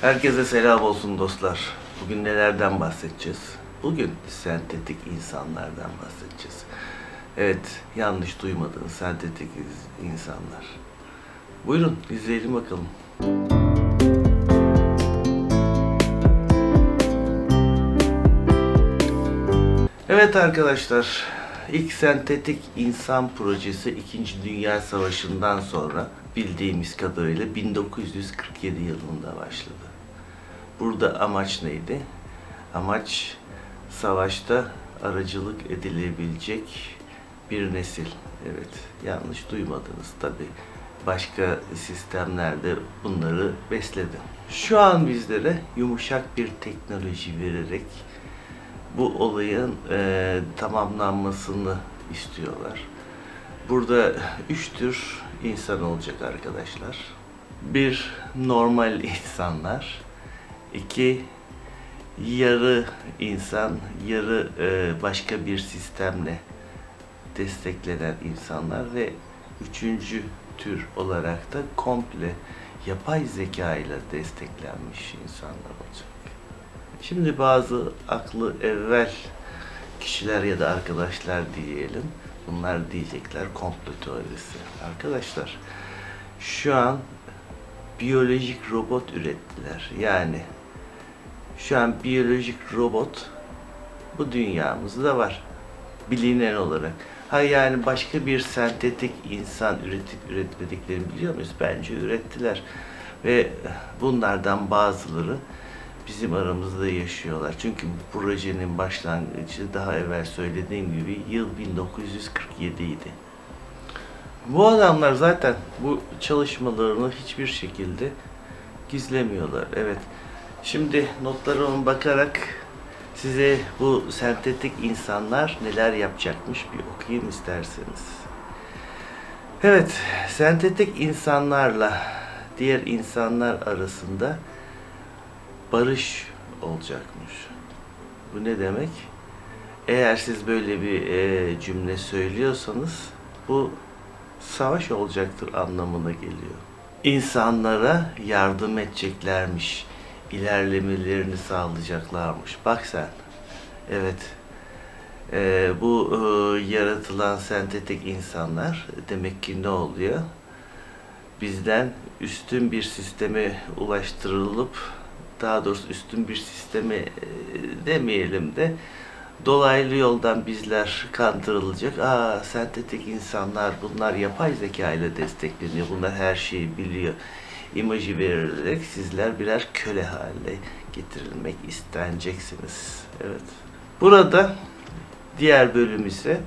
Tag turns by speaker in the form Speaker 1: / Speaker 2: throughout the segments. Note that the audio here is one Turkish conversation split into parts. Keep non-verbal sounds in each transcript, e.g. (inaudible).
Speaker 1: Herkese selam olsun dostlar. Bugün nelerden bahsedeceğiz? Bugün sentetik insanlardan bahsedeceğiz. Evet, yanlış duymadınız. Sentetik insanlar. Buyurun, izleyelim bakalım. Evet arkadaşlar, ilk sentetik insan projesi 2. Dünya Savaşı'ndan sonra bildiğimiz kadarıyla 1947 yılında başladı. Burada amaç neydi? Amaç savaşta aracılık edilebilecek bir nesil. Evet, yanlış duymadınız tabi. Başka sistemlerde bunları besledi. Şu an bizlere yumuşak bir teknoloji vererek bu olayın eee, tamamlanmasını istiyorlar. Burada üç tür insan olacak arkadaşlar. Bir normal insanlar, iki yarı insan, yarı eee, başka bir sistemle desteklenen insanlar ve üçüncü tür olarak da komple yapay zeka ile desteklenmiş insanlar olacak. Şimdi bazı aklı evvel kişiler ya da arkadaşlar diyelim. Bunlar diyecekler komplo teorisi. Arkadaşlar şu an biyolojik robot ürettiler. Yani şu an biyolojik robot bu dünyamızda var. Bilinen olarak. Ha yani başka bir sentetik insan üretip üretmediklerini biliyor muyuz? Bence ürettiler. Ve bunlardan bazıları bizim aramızda yaşıyorlar. Çünkü bu projenin başlangıcı daha evvel söylediğim gibi yıl 1947 idi. Bu adamlar zaten bu çalışmalarını hiçbir şekilde gizlemiyorlar. Evet. Şimdi notlarıma bakarak size bu sentetik insanlar neler yapacakmış bir okuyayım isterseniz. Evet, sentetik insanlarla diğer insanlar arasında barış olacakmış. Bu ne demek? Eğer siz böyle bir e, cümle söylüyorsanız bu savaş olacaktır anlamına geliyor. İnsanlara yardım edeceklermiş, ilerlemelerini sağlayacaklarmış. Bak sen, evet, e, bu e, yaratılan sentetik insanlar demek ki ne oluyor? Bizden üstün bir sisteme ulaştırılıp daha doğrusu üstün bir sisteme e, demeyelim de dolaylı yoldan bizler kandırılacak. Aa sentetik insanlar bunlar yapay zeka ile destekleniyor. Bunlar her şeyi biliyor. İmajı verilerek sizler birer köle haline getirilmek isteneceksiniz. Evet. Burada diğer bölüm ise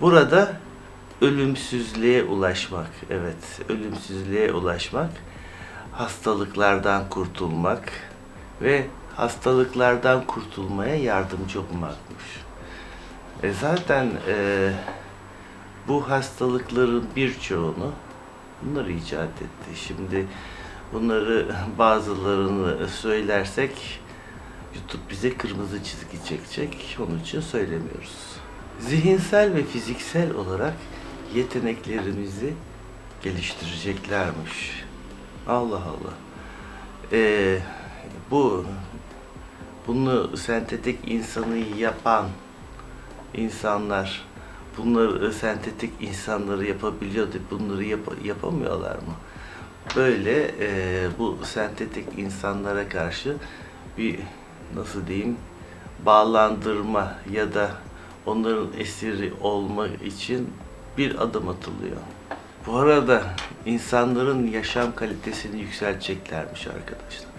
Speaker 1: burada ölümsüzlüğe ulaşmak. Evet, ölümsüzlüğe ulaşmak, hastalıklardan kurtulmak ve hastalıklardan kurtulmaya yardımcı olmakmış. E zaten e, bu hastalıkların birçoğunu bunlar icat etti. Şimdi bunları bazılarını söylersek YouTube bize kırmızı çizgi çekecek. Onun için söylemiyoruz. Zihinsel ve fiziksel olarak yeteneklerimizi geliştireceklermiş. Allah Allah. Ee, bu bunu sentetik insanı yapan insanlar bunları sentetik insanları yapabiliyordu. Bunları yap- yapamıyorlar mı? Böyle e, bu sentetik insanlara karşı bir nasıl diyeyim bağlandırma ya da onların esiri olma için bir adım atılıyor. Bu arada insanların yaşam kalitesini yükselteceklermiş arkadaşlar.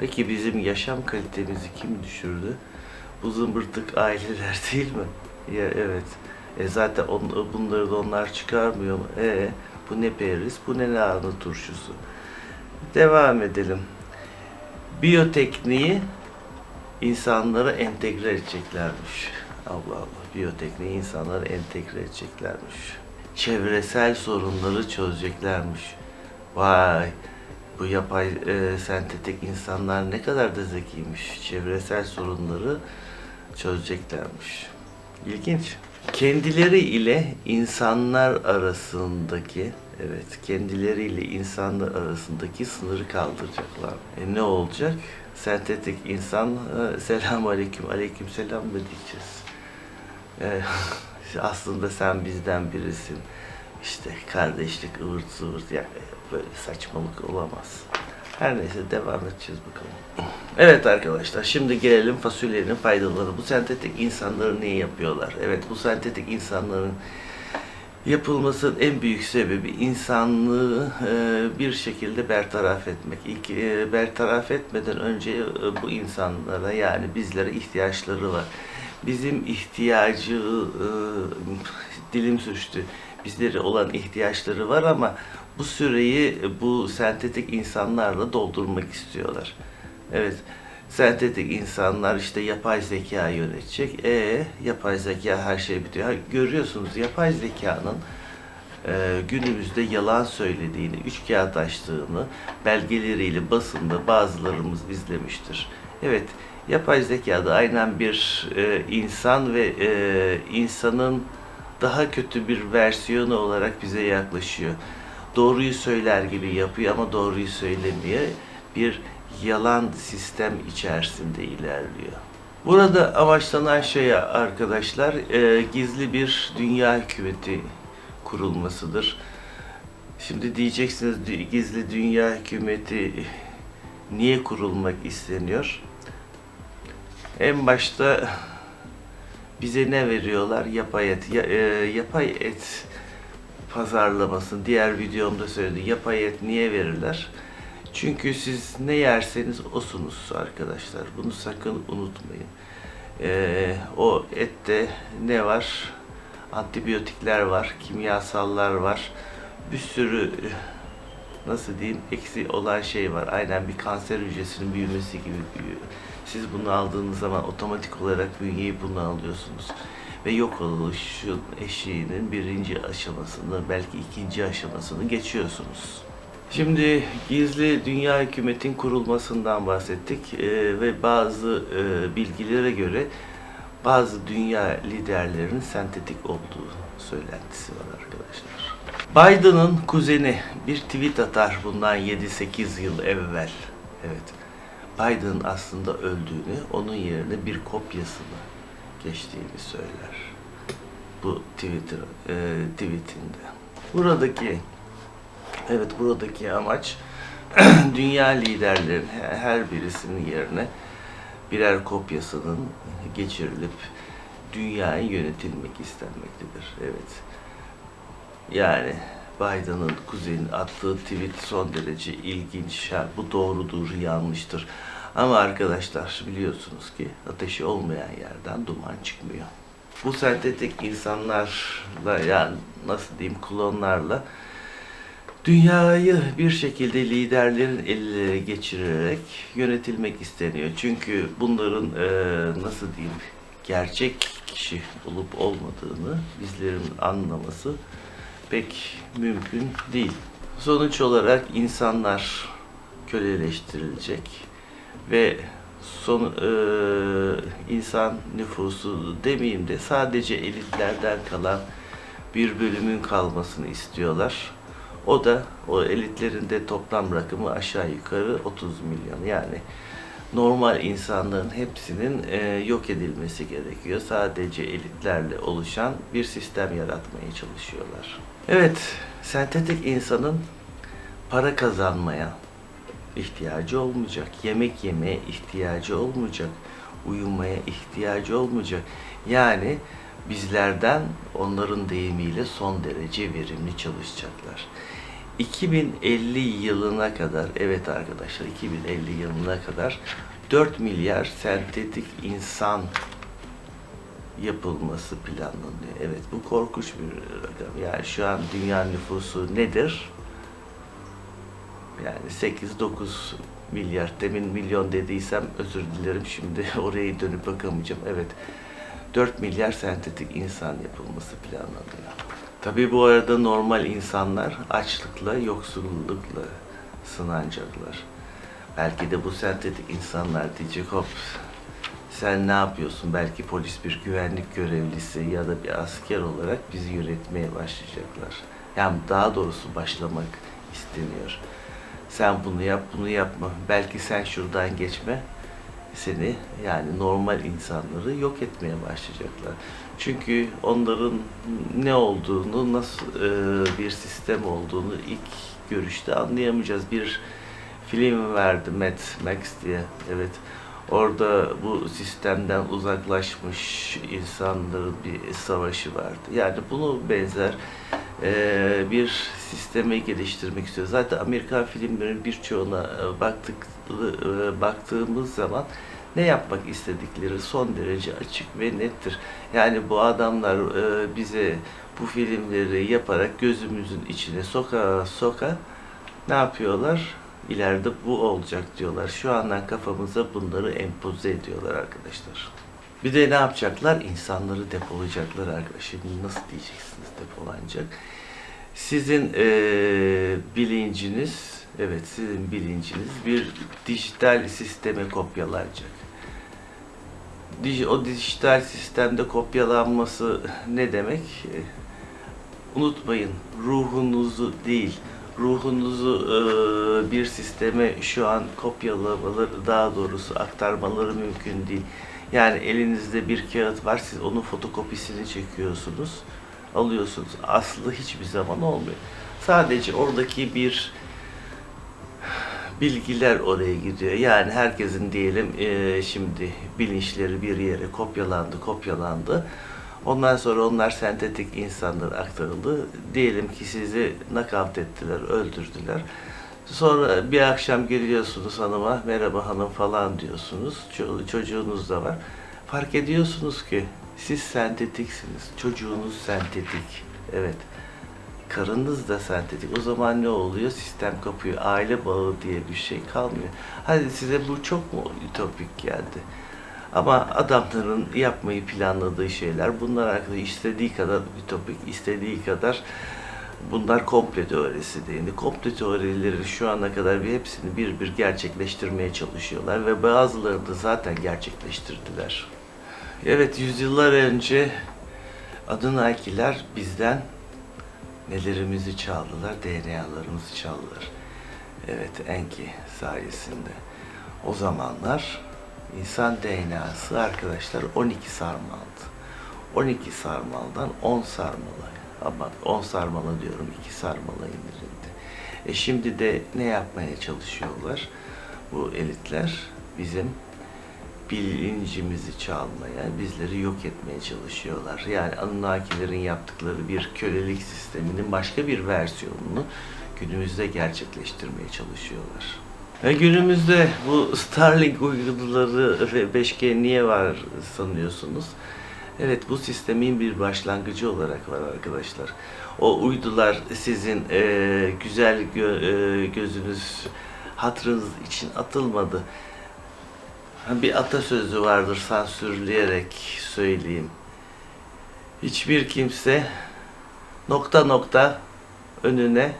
Speaker 1: Peki bizim yaşam kalitemizi kim düşürdü? Bu zımbırtık aileler (laughs) değil mi? Ya evet. E zaten on, bunları da onlar çıkarmıyor? E bu ne periz, bu ne lahana turşusu. Devam edelim. Biyotekniği insanlara entegre edeceklermiş. Allah Allah. Biyotekniği insanlara entegre edeceklermiş. Çevresel sorunları çözeceklermiş. Vay. Bu yapay e, sentetik insanlar ne kadar da zekiymiş. Çevresel sorunları çözeceklermiş. İlginç. Kendileri ile insanlar arasındaki Evet, kendileriyle insanlar arasındaki sınırı kaldıracaklar. E ne olacak? Sentetik insan, e, selamun aleyküm, aleyküm selam mı diyeceğiz? E, (laughs) aslında sen bizden birisin. İşte kardeşlik ıvırt zıvırt yani böyle saçmalık olamaz. Her neyse devam edeceğiz bakalım. Evet arkadaşlar şimdi gelelim fasulyenin faydaları. Bu sentetik insanları niye yapıyorlar? Evet bu sentetik insanların yapılmasının en büyük sebebi insanlığı e, bir şekilde bertaraf etmek. İlk e, bertaraf etmeden önce e, bu insanlara yani bizlere ihtiyaçları var. Bizim ihtiyacı dilim sürçtü. Bizlere olan ihtiyaçları var ama bu süreyi bu sentetik insanlarla doldurmak istiyorlar. Evet. Sentetik insanlar işte yapay zeka yönetecek. E yapay zeka her şey bitiyor. Görüyorsunuz yapay zekanın e, günümüzde yalan söylediğini, üç kağıt açtığını belgeleriyle basında bazılarımız izlemiştir. Evet, yapay zekada aynen bir e, insan ve e, insanın daha kötü bir versiyonu olarak bize yaklaşıyor. Doğruyu söyler gibi yapıyor ama doğruyu söylemiyor. Bir yalan sistem içerisinde ilerliyor. Burada amaçlanan şey arkadaşlar e, gizli bir dünya hükümeti kurulmasıdır. Şimdi diyeceksiniz "Dü- gizli dünya hükümeti niye kurulmak isteniyor? En başta bize ne veriyorlar? Yapay et. Ya- e, yapay et pazarlamasını diğer videomda söyledim. Yapay et niye verirler? Çünkü siz ne yerseniz osunuz arkadaşlar. Bunu sakın unutmayın. Ee, o ette ne var? Antibiyotikler var, kimyasallar var. Bir sürü nasıl diyeyim eksi olan şey var. Aynen bir kanser hücresinin büyümesi gibi büyüyor. Siz bunu aldığınız zaman otomatik olarak bünyeyi bunu alıyorsunuz. Ve yok oluşun eşiğinin birinci aşamasını, belki ikinci aşamasını geçiyorsunuz. Şimdi gizli dünya hükümetin kurulmasından bahsettik Ee, ve bazı e, bilgilere göre bazı dünya liderlerinin sentetik olduğu söylentisi var arkadaşlar. Biden'ın kuzeni bir tweet atar bundan 7-8 yıl evvel. Evet. Biden aslında öldüğünü, onun yerine bir kopyasını geçtiğini söyler. Bu Twitter e, tweetinde. Buradaki Evet buradaki amaç (clears throat) dünya liderlerin he- her birisinin yerine birer kopyasının geçirilip dünyayı yönetilmek istenmektedir. Evet. Yani Biden'ın kuzeyin attığı tweet son derece ilginç. Ha, bu doğrudur, yanlıştır. Ama arkadaşlar biliyorsunuz ki ateşi olmayan yerden duman çıkmıyor. Bu sentetik insanlarla yani nasıl diyeyim klonlarla Dünyayı bir şekilde liderlerin elleri geçirerek yönetilmek isteniyor. Çünkü bunların eee, nasıl diyeyim gerçek kişi olup olmadığını bizlerin anlaması pek mümkün değil. Sonuç olarak insanlar köleleştirilecek ve son eee, insan nüfusu demeyeyim de sadece elitlerden kalan bir bölümün kalmasını istiyorlar. O da o elitlerin de toplam rakımı aşağı yukarı 30 milyon. Yani normal insanların hepsinin e, yok edilmesi gerekiyor. Sadece elitlerle oluşan bir sistem yaratmaya çalışıyorlar. Evet, sentetik insanın para kazanmaya ihtiyacı olmayacak. Yemek yemeye ihtiyacı olmayacak. Uyumaya ihtiyacı olmayacak. Yani bizlerden onların deyimiyle son derece verimli çalışacaklar. 2050 yılına kadar, evet arkadaşlar 2050 yılına kadar 4 milyar sentetik insan yapılması planlanıyor. Evet bu korkunç bir rakam. Yani şu an dünya nüfusu nedir? Yani 8-9 milyar. Demin milyon dediysem özür dilerim. Şimdi (laughs) oraya dönüp bakamayacağım. Evet. 4 milyar sentetik insan yapılması planlanıyor. Tabii bu arada normal insanlar açlıkla, yoksullukla sınanacaklar. Belki de bu sentetik insanlar diyecek hop sen ne yapıyorsun? Belki polis bir güvenlik görevlisi ya da bir asker olarak bizi yönetmeye başlayacaklar. Yani daha doğrusu başlamak isteniyor. Sen bunu yap, bunu yapma. Belki sen şuradan geçme. Seni yani normal insanları yok etmeye başlayacaklar. Çünkü onların ne olduğunu, nasıl e, bir sistem olduğunu ilk görüşte anlayamayacağız. Bir film verdi Mad Max diye. Evet. Orada bu sistemden uzaklaşmış insanların bir savaşı vardı. Yani bunu benzer e, bir sistemi geliştirmek istiyor. Zaten Amerikan filmlerinin birçoğuna e, baktık e, baktığımız zaman ne yapmak istedikleri son derece açık ve nettir. Yani bu adamlar e, bize bu filmleri yaparak gözümüzün içine soka soka ne yapıyorlar? İleride bu olacak diyorlar. Şu andan kafamıza bunları empoze ediyorlar arkadaşlar. Bir de ne yapacaklar? İnsanları depolayacaklar arkadaşlar. Şimdi nasıl diyeceksiniz depolanacak? Sizin eee, bilinciniz, evet sizin bilinciniz bir dijital sisteme kopyalanacak. O dijital sistemde kopyalanması ne demek? E, Unutmayın, ruhunuzu değil, ruhunuzu eee, bir sisteme şu an kopyalamaları, daha doğrusu aktarmaları mümkün değil. Yani elinizde bir kağıt var, siz onun fotokopisini çekiyorsunuz, alıyorsunuz. Aslı hiçbir zaman olmuyor. Sadece oradaki bir bilgiler oraya gidiyor. Yani herkesin diyelim eee, şimdi bilinçleri bir yere kopyalandı, kopyalandı. Ondan sonra onlar sentetik insanlara aktarıldı. Diyelim ki sizi nakavt ettiler, öldürdüler. Sonra bir akşam geliyorsunuz hanıma, merhaba hanım falan diyorsunuz. Ço- çocuğunuz da var. Fark ediyorsunuz ki siz sentetiksiniz. Çocuğunuz sentetik. Evet. Karınız da sentetik. O zaman ne oluyor? Sistem kapıyor. Aile bağı diye bir şey kalmıyor. Hadi size bu çok mu ütopik geldi? Ama adamların yapmayı planladığı şeyler bunlar hakkında istediği kadar ütopik, istediği kadar bunlar komple teorisi değil. Komple teorileri şu ana kadar bir hepsini bir bir gerçekleştirmeye çalışıyorlar ve bazılarını da zaten gerçekleştirdiler. Evet yüzyıllar önce Adınaykiler bizden nelerimizi çaldılar, DNA'larımızı çaldılar. Evet Enki sayesinde. O zamanlar insan DNA'sı arkadaşlar 12 sarmaldı. 12 sarmaldan 10 sarmala ama 10 sarmala diyorum 2 sarmala indirildi. E şimdi de ne yapmaya çalışıyorlar? Bu elitler bizim bilincimizi çalmaya, bizleri yok etmeye çalışıyorlar. Yani Anunnakilerin yaptıkları bir kölelik sisteminin başka bir versiyonunu günümüzde gerçekleştirmeye çalışıyorlar. Ve günümüzde bu Starlink uyduları ve 5G niye var sanıyorsunuz? Evet bu sistemin bir başlangıcı olarak var arkadaşlar. O uydular sizin eee, güzel gö- eee, gözünüz, hatırınız için atılmadı. Bir atasözü vardır sansürleyerek söyleyeyim. Hiçbir kimse nokta nokta önüne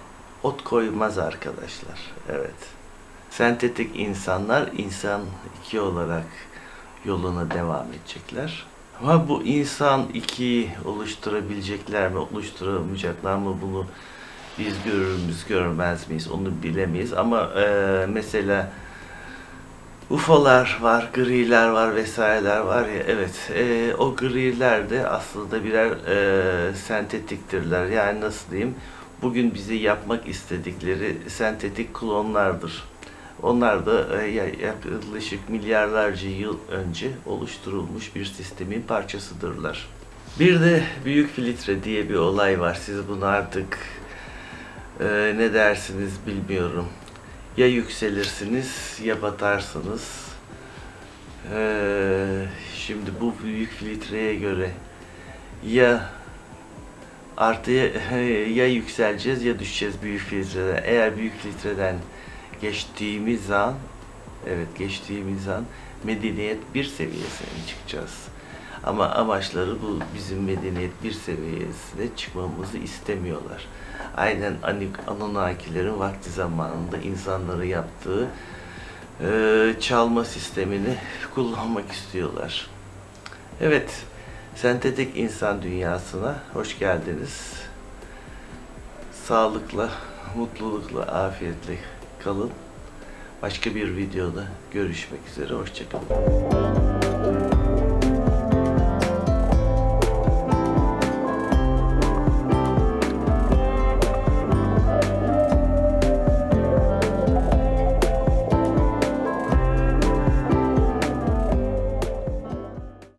Speaker 1: ot koymaz arkadaşlar. Evet. Sentetik insanlar insan iki olarak yoluna devam edecekler. Ama bu insan ikiyi oluşturabilecekler mi, oluşturamayacaklar mı bunu biz görür müyüz, görmez miyiz onu bilemeyiz. Ama eee, mesela UFO'lar var, griler var vesaireler var ya evet eee, o griler de aslında birer eee, sentetiktirler yani nasıl diyeyim bugün bizi yapmak istedikleri sentetik klonlardır. Onlar da e, ya- yaklaşık milyarlarca yıl önce oluşturulmuş bir sistemin parçasıdırlar. Bir de büyük filtre diye bir olay var. Siz bunu artık e, ne dersiniz bilmiyorum. Ya yükselirsiniz ya batarsınız. E, şimdi bu büyük filtreye göre ya artıya (laughs) ya yükseleceğiz ya düşeceğiz büyük filtreden. Eğer büyük filtreden geçtiğimiz an evet geçtiğimiz an medeniyet bir seviyesine çıkacağız. Ama amaçları bu bizim medeniyet bir seviyesine çıkmamızı istemiyorlar. Aynen Anunnakilerin vakti zamanında insanları yaptığı eee, çalma sistemini (laughs) kullanmak istiyorlar. Evet, sentetik insan dünyasına hoş geldiniz. sağlıkla, mutlulukla, afiyetle kalın. Başka bir videoda görüşmek üzere. Hoşçakalın.